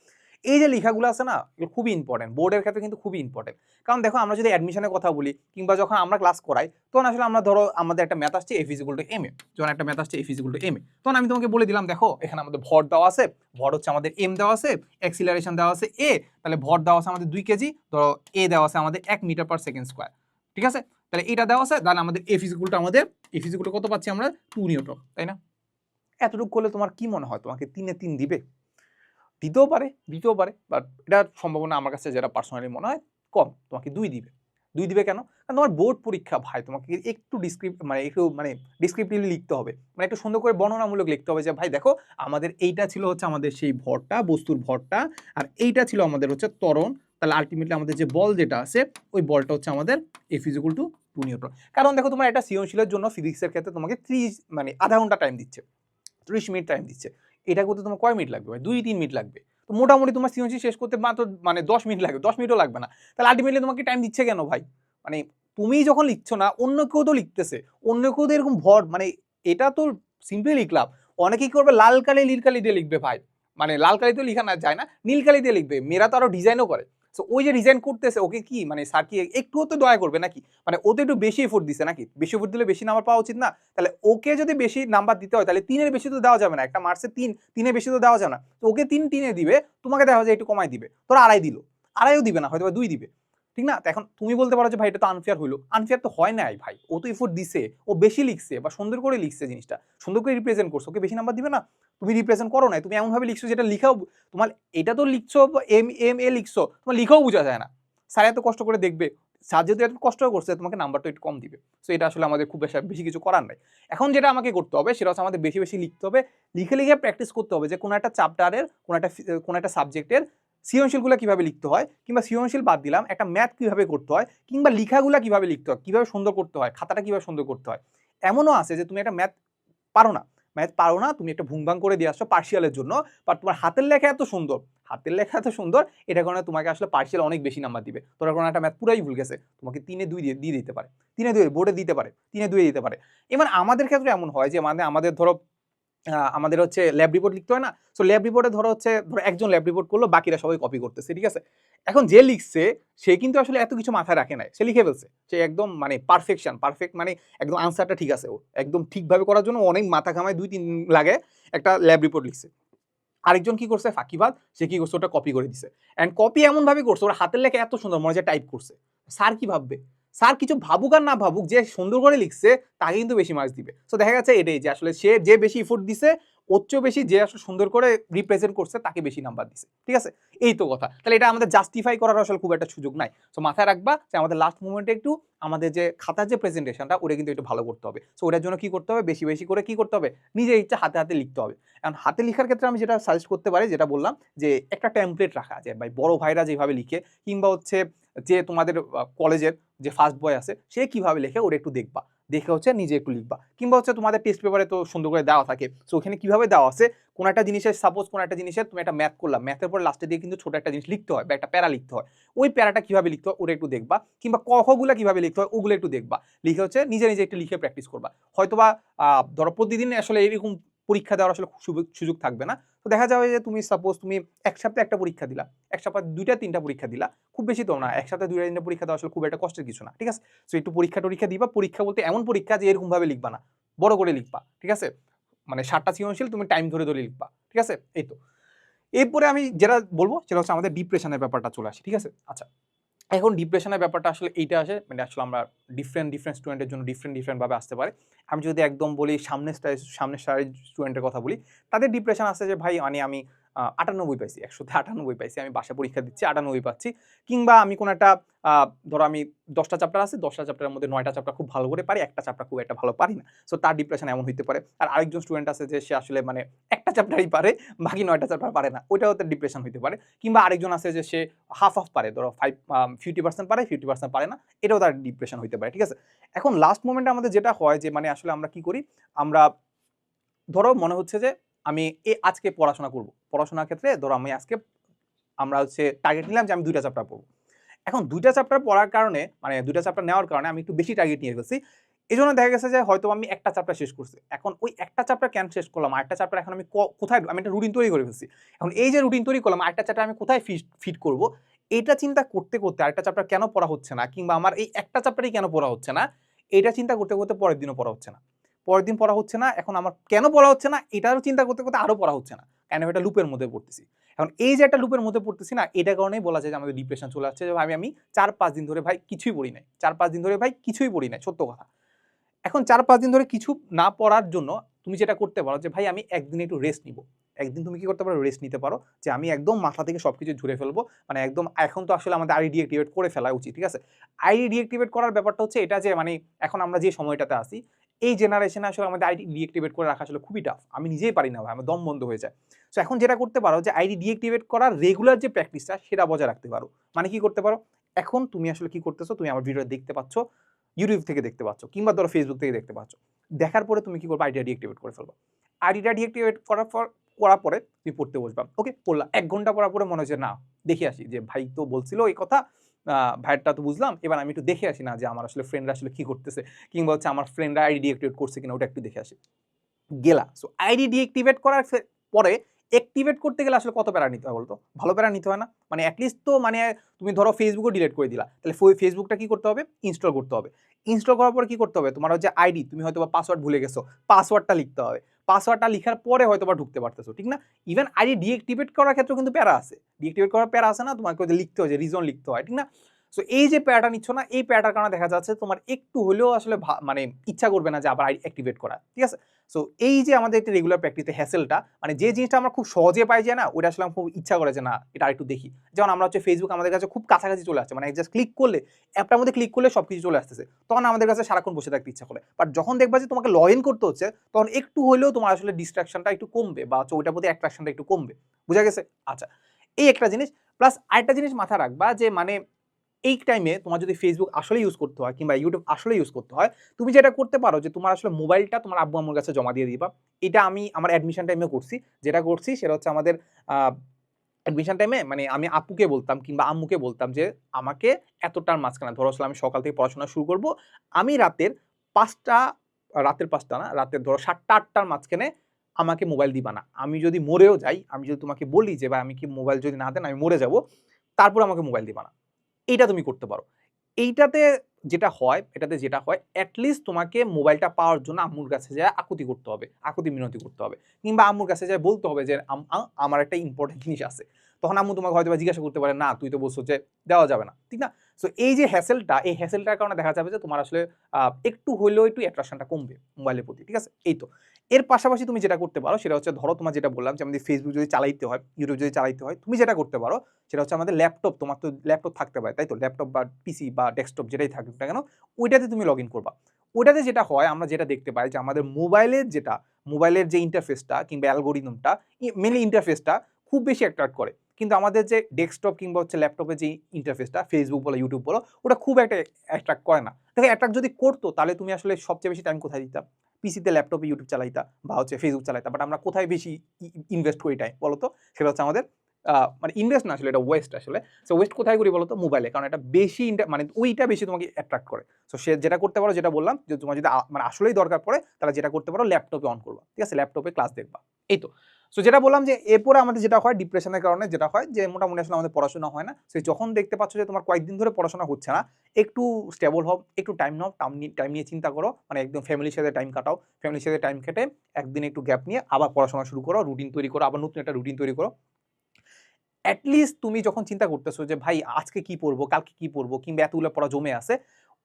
এই যে লেখাগুলো আছে না, এগুলো খুবই ইম্পর্টেন্ট বোর্ডের ক্ষেত্রে কিন্তু খুবই ইম্পর্টেন্ট কারণ দেখো, আমরা যদি অ্যাডমিশনের কথা বলি, কিংবা যখন আমরা ক্লাস করাই, তখন আসলে আমরা ধরো আমাদের একটা ম্যাথ আসছে F equal to m a যখন একটা ম্যাথ আসছে F equal to m a তখন আমি তোমাকে বলে দিলাম, দেখো, এখানে আমাদের ভর দেওয়া আছে, ভর হচ্ছে আমাদের এম দেওয়া আছে অ্যাক্সিলারেশন দেওয়া আছে এ তাহলে ভর দেওয়া আছে আমাদের দুই কেজি, ধরো এ দেওয়া আছে আমাদের এক মিটার পার সেকেন্ড স্কোয়ার ঠিক আছে? তাহলে এটা দেওয়া আছে তাহলে আমাদের এ ফিজিক্যালটা আমাদের এ ফিজিক্যালটা কত পাচ্ছি আমরা? টু নিউটন, তাই না? এতটুকু করলে তোমার কি মনে হয়? তোমাকে তিনে তিন দিবে? দিতেও পারে দিতেও পারে বাট এটা সম্ভাবনা আমার কাছে যেটা পার্সোনালি মনে হয়, কম। তোমাকে দুই দিবে। দুই দিবে কেন? কারণ তোমার বোর্ড পরীক্ষা, ভাই, তোমাকে একটু ডিসক্রিপ মানে একটু মানে ডিসক্রিপটিভলি লিখতে হবে। মানে একটু সুন্দর করে বর্ণনামূলক লিখতে হবে যে, ভাই, দেখো, আমাদের এইটা ছিল হচ্ছে আমাদের সেই ভরটা, বস্তুর ভরটা, আর এইটা ছিল আমাদের হচ্ছে তরণ তাহলে আলটিমেটলি আমাদের যে বল যেটা আছে, ওই বলটা হচ্ছে আমাদের F equal to two newton কারণ দেখো, তোমার একটা সৃজনশীলের জন্য ফিজিক্সের ক্ষেত্রে তোমাকে ত্রিশ মানে আধা ঘণ্টা টাইম দিচ্ছে। ত্রিশ মিনিট টাইম দিচ্ছে। এটা করতে তোমার কয় মিনিট লাগবে দুই, তিন মিনিট লাগবে। তো মোটামুটি তোমার সৃজনশীল শেষ করতে মাত্র মানে দশ মিনিট লাগবে, দশ মিনিটও লাগবে না। তাহলে আলটিমেটলি তোমাকে টাইম দিচ্ছে কেন ভাই? মানে তুমি যখন লিখছো না, অন্য কেউ তো লিখতেছে। অন্য কেউ তো এরকম ভর মানে এটা তো সিম্পলি লিখলাম। অনেকেই করবে? লাল কালি, নীল কালি দিয়ে লিখবে ভাই। মানে লাল কালি তো লিখা না, যায় না, নীল কালি দিয়ে লিখবে। মেয়েরা তো আরও ডিজাইনও করে। ওই যে রিজাইন করতেছে, ওকে কি মানে স্যার কি একটুও তো দয়া করবে নাকি? মানে ও তো একটু বেশি এফোর্ট দিছে নাকি? বেশি এফোর্ট দিলে বেশি নাম্বার পাওয়া উচিত না? তাহলে ওকে যদি বেশি নাম্বার দিতে হয়, তাহলে তিনের বেশি তো দেওয়া যাবে না। একটা মার্কসে তিন, তিনের বেশি তো দেওয়া যাবে না। তো ওকে তিন তিনে দিবে, তোমাকে দেখা যায় একটু কমাই দিবে। তোরা আড়াই দিল। আড়াইও দিবে না হয়তো দুই দিবে। ঠিক না? এখন তুমি বলতে পারো যে, ভাই, এটা তো আনফেয়ার হইল। আনফেয়ার তো হয় নাই ভাই। ও তো এফোর্ট দিছে। ও বেশি লিখছে বা সুন্দর করে লিখছে জিনিসটা। সুন্দর করে রিপ্রেজেন্ট করছ। ওকে বেশি নাম্বার দিবে না? তুমি রিপ্রেজেন্ট করো না তুমি এমনভাবে লিখছো যেটা লিখাও তোমার এটা তো লিখছো এম এম এ লিখছো, তোমার লিখাও বোঝা যায় না। স্যার এত কষ্ট করে দেখবে। স্যার যেহেতু এত কষ্ট করছে, তোমাকে নাম্বারটা একটু কম দিবে। সো এটা আসলে আমাদের খুব বেশি বেশি কিছু করার নাই। এখন যেটা আমাকে করতে হবে, সেটা হচ্ছে আমাদের বেশি বেশি লিখতে হবে। লিখে লিখে প্র্যাকটিস করতে হবে যে, কোনো একটা চ্যাপ্টারের কোনো একটা কোনো একটা সাবজেক্টের সৃজনশীলগুলো কীভাবে লিখতে হয় কিংবা সৃজনশীল বাদ দিলাম, একটা ম্যাথ কীভাবে করতে হয় কিংবা লিখাগুলো কীভাবে লিখতে হয়, কীভাবে সুন্দর করতে হয়, খাতাটা কীভাবে সুন্দর করতে হয়, এমনও আছে যে তুমি একটা ম্যাথ পারো না। ম্যাথ পারো না, তুমি একটা ভুংভাং করে দিয়ে আসছো পার্সিয়ালের জন্য বাট তোমার হাতের লেখা এত সুন্দর, হাতের লেখা এত সুন্দর, এটা কারণে তোমাকে আসলে পার্সিয়াল অনেক বেশি নাম্বার দিবে। তোরা কোনো একটা ম্যাথ পুরাই ভুল গেছে, তোমাকে তিনে দুই দিয়ে দিয়ে দিতে পারে, তিনে দুই বোর্ডে দিতে পারে, তিনে দুই দিতে পারে। এবার আমাদের ক্ষেত্রে এমন হয় যে মানে আমাদের ধরো আমাদের হচ্ছে ল্যাব রিপোর্ট লিখতে হয় না? সো ল্যাব রিপোর্টে ধরো হচ্ছে, ধরো একজন ল্যাব রিপোর্ট করল, বাকিরা সবাই কপি করতেছে, ঠিক আছে? এখন যে লিখছে, সে কিন্তু আসলে এত কিছু মাথায় রাখে নাই। সে লিখে ফেলছে। সে একদম মানে পারফেকশন পারফেক্ট মানে একদম আনসারটা ঠিক আছে ওর। একদম ঠিকভাবে করার জন্য অনেক মাথা ঘামায়, দুই, তিন লাগে একটা ল্যাব রিপোর্ট লিখছে। আরেকজন কি করছে? ফাঁকিবাদ সে কি করছে? ওটা কপি করে দিছে। অ্যান্ড কপি এমনভাবে করছে, ওর হাতের লেখা এত সুন্দর, মনে হয় টাইপ করছে। স্যার কি ভাববে? স্যার কিছু ভাবুক আর না ভাবুক, যে সুন্দর করে লিখছে, তাকে কিন্তু বেশি মার্কস দিবে। সো দেখা গেছে এটাই যে আসলে সে যে বেশি ইফোর্ট দিছে চেয়েও বেশি যে আসলে সুন্দর করে রিপ্রেজেন্ট করছে, তাকে বেশি নাম্বার দিছে। ঠিক আছে? এই তো কথা। তাহলে এটা আমাদের জাস্টিফাই করার আসলে খুব একটা সুযোগ নাই। সো মাথায় রাখবা যে আমাদের লাস্ট মুমেন্টে একটু আমাদের যে খাতার যে প্রেজেন্টেশনটা ওটা কিন্তু একটু ভালো করতে হবে। সো ওটার জন্য কি করতে হবে? বেশি বেশি করে কি করতে হবে? নিজের ইচ্ছা হাতে হাতে লিখতে হবে। কারণ হাতে লেখার ক্ষেত্রে আমি যেটা সাজেস্ট করতে পারি, যেটা বললাম যে একটা টেমপ্লেট রাখা, যে ভাই বড় ভাইরা যেভাবে লিখে, কিংবা হচ্ছে যে তোমাদের কলেজের যে ফার্স্ট বয় আছে, সে কীভাবে লেখে ওটা একটু দেখবা। দেখে হচ্ছে নিজে একটু লিখবা। কিংবা হচ্ছে তোমাদের টেস্ট পেপারে তো সুন্দর করে দেওয়া থাকে। সো ওখানে কীভাবে দেওয়া আছে? কোনো একটা জিনিসের সাপোজ কোনো একটা জিনিসের তুমি একটা ম্যাথ করলাম ম্যাথের পর লাস্টে দিয়ে কিন্তু ছোটো একটা জিনিস লিখতে হয় বা একটা প্যারা লিখতে হয়। ওই প্যারাটা কীভাবে লিখতে হয়? ওটা একটু দেখবা। কিংবা কখগুলো কীভাবে লিখতে হয়? ওগুলো একটু দেখবা। লিখে হচ্ছে নিজে নিজে একটু লিখে প্র্যাকটিস করবা। হয়তোবা ধরো প্রতিদিন আসলে এরকম পরীক্ষা দেওয়ার আসলে সুযোগ- থাকবে না। তো দেখা যাবে যে তুমি সাপোজ তুমি এক সপ্তাহে একটা পরীক্ষা দিলা, এক সপ্তাহে দুইটা, তিনটা পরীক্ষা দিলা, খুব বেশি তো না, এক সপ্তাহে দুইটা, তিনটা পরীক্ষা দেওয়া আসলে খুব একটা কষ্টের কিছু না, ঠিক আছে? সো একটু পরীক্ষা টরীক্ষা দিবা, পরীক্ষা বলতে এমন পরীক্ষা যে এরকম ভাবে লিখবা না, বড় করে লিখবা, ঠিক আছে? মানে সাতটা সৃজনশীল তুমি টাইম ধরে ধরে লিখবা, ঠিক আছে? এই তো। এরপরে আমি যেটা বলব সেটা হচ্ছে আমাদের ডিপ্রেশনের ব্যাপারটা চলে আসে, ঠিক আছে? আচ্ছা। এখন ডিপ্রেশনের ব্যাপারটা আসলে এইটা আসে মানে আসলে আমরা ডিফারেন্ট ডিফারেন্ট স্টুডেন্টের জন্য ডিফারেন্ট ডিফারেন্টভাবে আসতে পারে। আমি যদি একদম বলি সামনের সামনে সামনের সারির স্টুডেন্টের কথা বলি, তাদের ডিপ্রেশন আসে যে, ভাই মানে আমি আটানব্বই পাইছি, একশোতে আটানব্বই পাইছি, আমি বাসা পরীক্ষা দিচ্ছি, আটানব্বই পাচ্ছি। কিংবা আমি কোনো একটা ধরো আমি দশটা চ্যাপ্টার আছে, দশটা চ্যাপ্টারের মধ্যে নয়টা চ্যাপ্টার খুব ভালো করে পারি, একটা চ্যাপ্টার খুব একটা ভালো পারি না। সো তার ডিপ্রেশন এমন হইতে পারে। আর আরেকজন স্টুডেন্ট আছে যে, সে আসলে মানে একটা চ্যাপ্টারই পারে, বাকি নয়টা চ্যাপ্টার পারে না। ওইটাও তার ডিপ্রেশন হইতে পারে। কিংবা আরেকজন আছে যে, সে হাফ হাফ পারে, ধরো ফাইভ ফিফটি পার্সেন্ট পারে ফিফটি পার্সেন্ট পারে না। এটাও তার ডিপ্রেশন হইতে পারে, ঠিক আছে? এখন লাস্ট মোমেন্টে আমাদের যেটা হয় যে মানে আসলে আমরা কি করি? আমরা, ধরো মনে হচ্ছে যে আমি এ আজকে পড়াশোনা করব। পড়াশোনার ক্ষেত্রে ধরো আমি আজকে আমরা হচ্ছে টার্গেট নিলাম যে আমি দুইটা চ্যাপ্টার পড়ব। এখন দুইটা চ্যাপ্টার পড়ার কারণে মানে দুইটা চ্যাপ্টার নেওয়ার কারণে আমি একটু বেশি টার্গেট নিয়ে ফেলছি। এই জন্য দেখা গেছে যে হয়তো আমি একটা চ্যাপ্টার শেষ করছি। এখন ওই একটা চ্যাপ্টার কেন শেষ করলাম? আরেকটা চ্যাপ্টার এখন আমি কোথায় আমি একটা রুটিন তৈরি করে ফেলছি। এখন এই যে রুটিন তৈরি করলাম আরেকটা চ্যাপ্টার আমি কোথায় ফিট ফিট করব? এটা চিন্তা করতে করতে আরেকটা চ্যাপ্টার কেন পড়া হচ্ছে না? কিংবা আমার এই একটা চ্যাপ্টারই কেন পড়া হচ্ছে না? এটা চিন্তা করতে করতে পরের দিনও পড়া হচ্ছে না। পরের দিন পড়া হচ্ছে না, এখন আমার কেন পড়া হচ্ছে না এটারও চিন্তা করতে করতে আরও পড়া হচ্ছে না। কেন এটা লুপের মধ্যে পড়তেছি। এখন এই যে একটা লুপের মধ্যে পড়তেছি না এটা কারণেই বলা যায় যে আমাদের ডিপ্রেশন চলে আসছে। যে ভাই, আমি চার পাঁচ দিন ধরে ভাই কিছুই পড়ি নাই। চার পাঁচ দিন ধরে ভাই কিছুই পড়ি নাই, সত্য কথা। এখন চার পাঁচ দিন ধরে কিছু না পড়ার জন্য তুমি যেটা করতে পারো যে ভাই, আমি একদিন একটু রেস্ট নিব। একদিন তুমি কি করতে পারো? রেস্ট নিতে পারো। যে আমি একদম মাথা থেকে সব কিছু ঝুড়ে ফেলব। মানে একদম এখন তো আসলে আমাদের আইডি ডিএক্টিভেট করে ফেলা উচিত, ঠিক আছে? আইডি ডিএক্টিভেট করার ব্যাপারটা হচ্ছে এটা যে মানে এখন আমরা যে সময়টাতে আসি এই জেনারেশনে আসলে আমাদের আইডি ডিএক্টিভেট করে রাখা আসলে খুবই টাফ আমি নিজেই পারি না ভাই, আমার দম বন্ধ হয়ে যায়। সো এখন যেটা করতে পারো যে আইডি ডিএক্টিভেট করার রেগুলার যে প্র্যাকটিসটা সেটা বজায় রাখতে পারো। মানে কি করতে পারো? এখন তুমি আসলে কি করতেছো? তুমি আমার ভিডিও দেখতে পাচ্ছ ইউটিউব থেকে দেখতে পাচ্ছ, কিংবা ধরো ফেসবুক থেকে দেখতে পাচ্ছ। দেখার পরে তুমি কি করবে? আইডিয়া ডিএক্টিভেট করে ফেলব। আইডিটা ডিএক্টিভেট করার পর, করার পরে তুমি পড়তে বসবা। ওকে পড়লা। এক ঘণ্টা পড়ার পরে মনে হচ্ছে, না, দেখে আসি। যে ভাই তো বলছিল এই কথা ভাইয়েরটা তো বুঝলাম। এবার আমি একটু দেখে আসি না যে আমার আসলে ফ্রেন্ডরা আসলে কী করতেছে কিংবা হচ্ছে আমার ফ্রেন্ডরা আইডি ডিএক্টিভেট করছে কিনা, ওটা একটু দেখে আসি। গেলা। সো আইডি ডিএক্টিভেট করার পরে অ্যাক্টিভেট করতে গেলে আসলে কত প্যারা নিতে হয় বলতো? ভালো প্যারা নিতে হয় না। মানে অ্যাটলিস্ট তো মানে তুমি ধরো ফেসবুকও ডিলিট করে দিলা। তাহলে ফেসবুকটা কী করতে হবে? ইনস্টল করতে হবে। ইনস্টল করার পর কি করতে হবে? তোমার হচ্ছে আইডি তুমি হয়তো বা পাসওয়ার্ড ভুলে গেছো। পাসওয়ার্ডটা লিখতে হবে। পাসওয়ার্ডটা লিখার পরে হয়তো বা ঢুকতে পারতেছো, ঠিক না? ইভেন আইডি ডিএক্টিভেট করার ক্ষেত্রেও কিন্তু প্যারা আছে। ডিএক্টিভেট করার প্যারা আছে না? তোমাকে লিখতে হয় যে রিজন লিখতে হয়, ঠিক না? সো এই যে প্যারাটা নিচ্ছ না, এই প্যারাটার কারণে দেখা যাচ্ছে তোমার একটু হলেও আসলে মানে ইচ্ছা করবে না যে আবার অ্যাক্টিভেট করা ঠিক আছে? সো এই যে আমাদের একটা রেগুলার প্র্যাকটিসে হ্যাসেলটা মানে যে জিনিসটা আমরা খুব সহজে পাই যায় না ওটা আসলে খুব ইচ্ছা করে যে না, এটা আরেকটু দেখি। যেমন আমরা হচ্ছে ফেসবুক আমাদের কাছে খুব কাছাকাছি চলে আসছে মানে জাস্ট ক্লিক করলে অ্যাপটার মধ্যে ক্লিক করলে সব কিছু চলে আসতেছে। তখন আমাদের কাছে সারাক্ষণ বসে থাকতে ইচ্ছা করে। বাট যখন দেখবা যে তোমাকে লগ ইন করতে হচ্ছে, তখন একটু হলেও তোমার আসলে ডিস্ট্রাকশনটা একটু কমবে, বা হচ্ছে ওইটার প্রতি অ্যাট্রাকশনটা একটু কমবে। বুঝা গেছে? আচ্ছা এই একটা জিনিস প্লাস আরেকটা জিনিস মাথা রাখবা যে মানে এই টাইমে তোমার যদি ফেসবুক আসলে ইউজ করতে হয় কিংবা ইউটিউব আসলে ইউজ করতে হয়, তুমি যেটা করতে পারো যে তোমার আসলে মোবাইলটা তোমার আব্বু আমার কাছে জমা দিয়ে দিবা। এটা আমি আমার অ্যাডমিশন টাইমে করছি। যেটা করছি সেটা হচ্ছে আমাদের অ্যাডমিশন টাইমে মানে আমি আপুকে বলতাম কিংবা আম্মুকে বলতাম যে আমাকে এতটার মাঝখানে, ধরো আসলে আমি সকাল থেকে পড়াশোনা শুরু করব, আমি রাতের পাঁচটা রাতের পাঁচটা না, রাতের ধরো সাতটা, আটটার মাঝখানে আমাকে মোবাইল দিবা না। আমি যদি মরেও যাই, আমি যদি তোমাকে বলি যে ভাই, আমি কি মোবাইল যদি না দেন, আমি মরে যাব, তারপর আমাকে মোবাইল দিবা না। এইটা তুমি করতে পারো। এইটাতে যেটা হয়, এটাতে যেটা হয় অ্যাটলিস্ট তোমাকে মোবাইলটা পাওয়ার জন্য আম্মুর কাছে যায় আকুতি করতে হবে, আকুতি মিনতি করতে হবে। কিংবা আম্মুর কাছে যায় বলতে হবে যে, আম- আমার একটা ইম্পর্টেন্ট জিনিস আছে। তখন আম্মু তোমাকে হয়তো জিজ্ঞাসা করতে পারে, না, তুই তো বলছো যে, দেওয়া যাবে না। ঠিক না? সো এই যে হ্যাসেলটা এই হ্যাসেলটার কারণে দেখা যাবে যে, তোমার আসলে একটু হইলেও একটু অ্যাট্রাকশনটা কমবে মোবাইলের প্রতি, ঠিক আছে? এই তো। এর পাশাপাশি তুমি যেটা করতে পারো, সেটা হচ্ছে ধরো তোমার যেটা বললাম যে আমাদের ফেসবুক যদি চালাইতে হয় ইউটিউব যদি চালাইতে হয়, তুমি যেটা করতে পারো, সেটা হচ্ছে আমাদের ল্যাপটপ তোমার তো ল্যাপটপ থাকতে পারে, তাই তো? ল্যাপটপ বা পিসি বা ডেস্কটপ যেটাই থাকুক না কেন, ওইটাতে তুমি লগ ইন করবা। ওইটাতে যেটা হয়, আমরা যেটা দেখতে পাই যে আমাদের মোবাইলের যেটা মোবাইলের যে ইন্টারফেসটা কিংবা অ্যালগোরিদমটা মেনলি ইন্টারফেসটা খুব বেশি অ্যাট্রাক্ট করে। কিন্তু আমাদের যে ডেস্কটপ কিংবা হচ্ছে ল্যাপটপের যে ইন্টারফেসটা ফেসবুক বলো ইউটিউব বলো, ওটা খুব একটা অ্যাট্রাক্ট করে না। দেখো অ্যাট্রাক্ট যদি করতো, তাহলে তুমি আসলে সবচেয়ে বেশি টাইম কোথায় দিতাম? পিসিতে ল্যাপটপে ইউটিউব চালাইতা বা হচ্ছে ফেসবুক চালাইতা বাট আমরা কোথায় বেশি ইনভেস্ট করি টাইম বলো তো সেটা হচ্ছে আমাদের মানে ইনভেস্ট না আসলে, এটা ওয়েস্ট আসলে। সো ওয়েস্ট কোথায় করি বলতো? মোবাইলে কারণ এটা বেশি মানে ওইটা বেশি তোমাকে অ্যাট্রাক্ট করে। সো সে যেটা করতে পারো, যেটা বললাম, যে তোমার যদি মানে আসলেই দরকার পড়ে, তাহলে যেটা করতে পারো ল্যাপটপে অন করবা। ঠিক আছে? ল্যাপটপে ক্লাস দেখবা। এই তো। সো যেটা বললাম যে এরপরে আমাদের যেটা হয় ডিপ্রেশনের কারণে যেটা হয় যে মোটামুটি আসলে আমাদের পড়াশোনা হয় না। সে যখন দেখতে পাচ্ছ যে তোমার কয়েকদিন ধরে পড়াশোনা হচ্ছে না, একটু স্টেবল হও, একটু টাইম নাও টাইম নিয়ে চিন্তা করো। মানে একদম ফ্যামিলির সাথে টাইম কাটাও ফ্যামিলির সাথে টাইম কেটে একদিন একটু গ্যাপ নিয়ে আবার পড়াশোনা শুরু করো রুটিন তৈরি করো, আবার নতুন একটা রুটিন তৈরি করো। অ্যাটলিস্ট তুমি যখন চিন্তা করতেছো যে, ভাই, আজকে কি পড়ব, কালকে কি পড়ব? কিংবা এতগুলো পড়া জমে আছে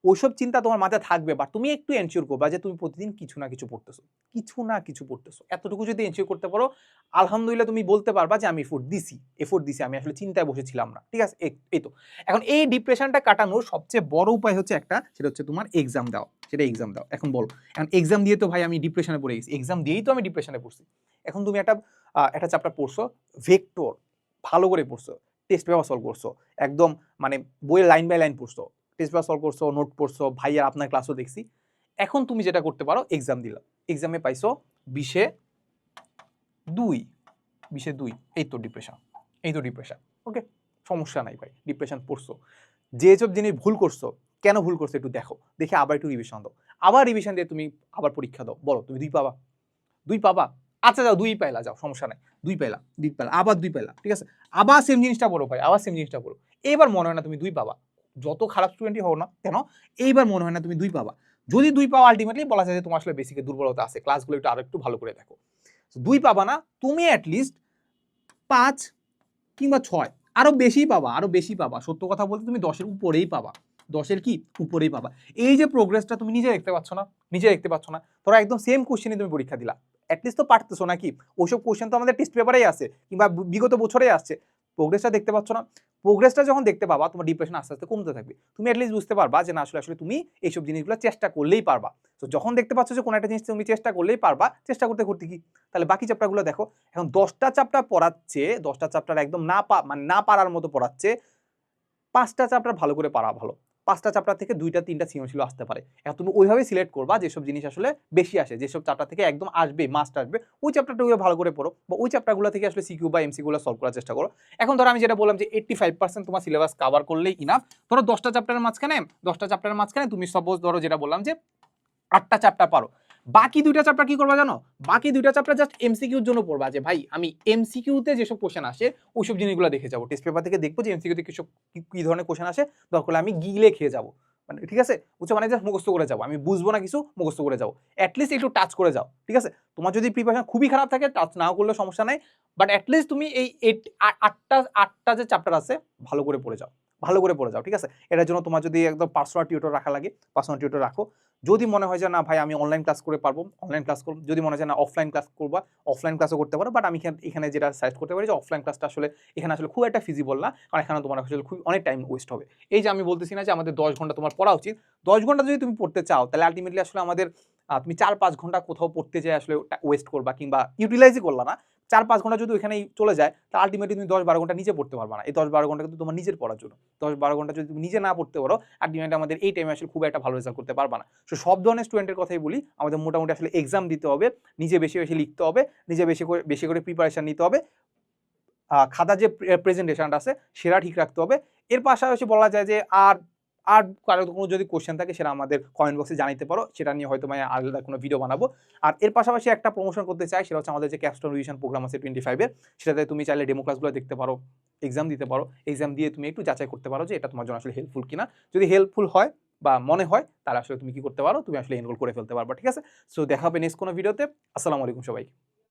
ওইসব চিন্তা তোমার মাথায় থাকবে বা তুমি একটু এনশিওর করবা যে তুমি প্রতিদিন কিছু না কিছু পড়তেছো, কিছু না কিছু পড়তেছো। এতটুকু যদি এনশিওর করতে পারো, আলহামদুলিল্লাহ তুমি বলতে পারবা যে আমি এফোর্ট দিছি এফোর্ট দিছি, আমি আসলে চিন্তায় বসেছিলাম না, ঠিক আছে? এই- তো। এখন এই ডিপ্রেশনটা কাটানোর সবচেয়ে বড় উপায় হচ্ছে একটা, সেটা হচ্ছে তোমার এক্সাম দাও সেটা এক্সাম দাও এখন বলো, এখন এক্সাম দিয়ে তো ভাই আমি ডিপ্রেশনে পড়ে গেছি এক্সাম দিয়েই তো আমি ডিপ্রেশনে পড়ছি। এখন তুমি একটা একটা চ্যাপ্টার পড়ছো ভেক্টর ভালো করে পড়ছো টেস্ট পেপার সলভ করছ, একদম মানে বইয়ের লাইন বাই লাইন পড়ছো টেস্ট পেপার সলভ করছ নোট পড়ছো, ভাই আর আপনার ক্লাসও দেখছি। এখন তুমি যেটা করতে পারো এক্সাম দিলা। এক্সামে পাইছো বিশে দুই। বিশে দুই। এই তো ডিপ্রেশন এই তো ডিপ্রেশন ওকে সমস্যা নাই ভাই ডিপ্রেশন পড়ছো। যে সব জিনিস ভুল করছ, কেন ভুল করছ একটু দেখো। দেখে আবার একটু রিভিশন দাও। আবার রিভিশন দিয়ে তুমি আবার পরীক্ষা দাও। বলো, তুমি দুই পাবা? দুই পাবা? আচ্ছা যাও, দুই পাইলা, যাও, সমস্যা নাই। দুই পাইলা দুই পাইলা, আবার দুই পাইলা, ঠিক আছে? আবার সেম জিনিসটা পড়ো ভাই, আবার সেম জিনিসটা পড়ো। এবার মনে হয় না তুমি দুই পাবা। যত খারাপ স্টুডেন্টই হও না কেন, এইবার মনে হয় না তুমি দুই পাবা। যদি দুই পাওয়া আলটিমেটলি বলা যায় যে তোমার আসলে বেসিকে দুর্বলতা আছে। ক্লাসগুলো একটু আরও একটু ভালো করে দেখো। দুই পাবা না, তুমি অ্যাটলিস্ট পাঁচ কিংবা ছয় আরও বেশি পাবা আরও বেশি পাবা। সত্য কথা বলতে তুমি দশের উপরেই পাবা। দশের কি? উপরেই পাবা। এই যে প্রোগ্রেসটা তুমি নিজে দেখতে পাচ্ছ না নিজে দেখতে পাচ্ছ না, ধরো একদম সেম কোশ্চেনই তুমি পরীক্ষা দিলা। অ্যাটলিস্ট তো পারতেছো নাকি? ওইসব কোশ্চেন তো আমাদের টেস্ট পেপারেই আছে, কিংবা বিগত বছরেই আসছে। প্রোগ্রেসটা দেখতে পাচ্ছ না প্রোগ্রেসটা যখন দেখতে পাবা, তোমার ডিপ্রেশন আস্তে আস্তে কমতে থাকবে। তুমি অ্যাটলিস্ট বুঝতে পারবা যে না, আসলে আসলে তুমি এইসব জিনিসগুলো চেষ্টা করলেই পারবা। তো যখন দেখতে পাচ্ছ যে কোনো একটা জিনিস তুমি চেষ্টা করলেই পারবা, চেষ্টা করতে করতে কি? তাহলে বাকি চ্যাপ্টারগুলো দেখো। এখন দশটা চ্যাপ্টার পড়াচ্ছে, দশটা চ্যাপ্টার একদম না পা মানে না পারার মতো পড়াচ্ছে, পাঁচটা চ্যাপ্টার ভালো করে পারা ভালো। পাঁচটা চ্যাপ্টার থেকে দুইটা, তিনটা সৃজনশীল আসতে পারে। এখন তুমি ওইভাবে সিলেক্ট করবা যেসব জিনিস আসলে বেশি আসে, যেসব চ্যাপ্টার থেকে একদম আসবে মাস্ট আসবে, ওই চ্যাপ্টারটা ভালো করে পড়ো বা ওই চ্যাপ্টারগুলো থেকে আসলে সিকিউ বা এমসিগুলো সলভ করার চেষ্টা করো। এখন ধরো আমি যেটা বললাম যে এইট্টি ফাইভ পার্সেন্ট তোমার সিলেবাস কভার করলেই ইনাফ ধরো দশটা চ্যাপ্টারের মাঝখানে, দশটা চাপ্টারের মাঝখানে তুমি সাপোজ ধরো যেটা বললাম যে আটটা চ্যাপ্টার পারো। বাকি দুইটা চ্যাপ্টার কি করবা জানো? বাকি দুইটা চ্যাপ্টার জাস্ট এমসিকিউর জন্য পড়বা যে, ভাই, আমি এমসিকিউতে যেসব কোশ্চেন আসে, ওইসব জিনিসগুলো দেখে যাব। টেস্ট পেপার থেকে দেখব যে এমসিকিউতে কিসব, কি কি ধরনের কোশ্চেন আসে। দরকার আমি গিলে খেয়ে যাব। মানে ঠিক আছে? বুঝছ? মানে জাস্ট মুখস্থ করে যাব। আমি বুঝব না কিছু, মুখস্থ করে যাব। অ্যাটলিস্ট একটু টাচ করে যাও। ঠিক আছে? তোমার যদি প্রিপারেশন খুবই খারাপ থাকে টাচ নাও করলে সমস্যা নাই। বাট অ্যাটলিস্ট তুমি এই আটটা আটটা যে চ্যাপ্টার আছে, ভালো করে পড়ে যাও। ভালো করে পড়ে যাও, ঠিক আছে? এটার জন্য তোমার যদি একদম পার্সোনাল টিউটর রাখা লাগে পার্সোনাল টিউটর রাখো। যদি মনে হয় যে, না ভাই, আমি অনলাইন ক্লাস করে পারব অনলাইন ক্লাস করব, যদি মনে হয় না অফলাইন ক্লাস করবা অফলাইন ক্লাসও করতে পারো বাট আমি এখানে- যেটা সাজেস্ট করতে পারি যে অফলাইন ক্লাসটা আসলে, এখানে আসলে খুব একটা ফিজিবল না, কারণ এখানে তোমার আসলে খুব অনেক টাইম ওয়েস্ট হবে। এই যে আমি বলতেছি না যে, আমাদের দশ ঘণ্টা তোমার পড়া উচিত। দশ ঘণ্টা যদি তুমি পড়তে চাও, তাহলে আলটিমেটলি আসলে আমাদের তুমি চার পাঁচ ঘণ্টা কোথাও পড়তে যাই আসলে ওয়েস্ট করবা কিংবা ইউটিলাইজই করলা না। চার পাঁচ ঘণ্টা যদি ওখানেই চলে যায় তাহলে আলটিমেটলি তুমি দশ বারো ঘণ্টা নিজে পড়তে পারবে না। এই দশ বারো ঘণ্টা কিন্তু তোমার নিজের পড়ার জন্য। দশ বারো ঘণ্টা যদি তুমি নিজে না পড়তে পারো আলটিমেটলি আমাদের এই টাইমে আসলে খুব একটা ভালো রেজাল্ট করতে পারবে না। সো সব ধরনের স্টুডেন্টের কথাই বলি, আমাদের মোটামুটি আসলে এক্সাম দিতে হবে, নিজে বেশি বেশি লিখতে হবে, নিজে বেশি করে বেশি করে প্রিপারেশান নিতে হবে। খাতা যে প্রেজেন্টেশনটা আছে, সেটা ঠিক রাখতে হবে। এর পাশাপাশি বলা যায় যে আর আর কারও কোনো যদি কোশ্চেন থাকে সেটা আমাদের কমেন্ট বক্সে জানাতে পারো, সেটা নিয়ে হয়তো আমি আলাদা কোনো ভিডিও বানাবো। আর এর পাশাপাশি একটা প্রমোশন করতে চাই, সেটা হচ্ছে আমাদের যে ক্যাপস্টোন রিভিশন প্রোগ্রাম আছে টোয়েন্টি ফাইভের সেটাতে তুমি চাইলে ডেমো ক্লাসগুলো দেখতে পারো এক্সাম দিতে পারো। এক্সাম দিয়ে তুমি একটু যাচাই করতে পারো যে এটা তোমার জন্য আসলে হেল্পফুল কিনা। যদি হেল্পফুল হয় বা মনে হয়, তাহলে আসলে তুমি কি করতে পারো? তুমি আসলে এনরোল করে ফেলতে পারবে, ঠিক আছে? সো দেখা হবে নেক্সট কোনো ভিডিওতে আসসালামু আলাইকুম সবাই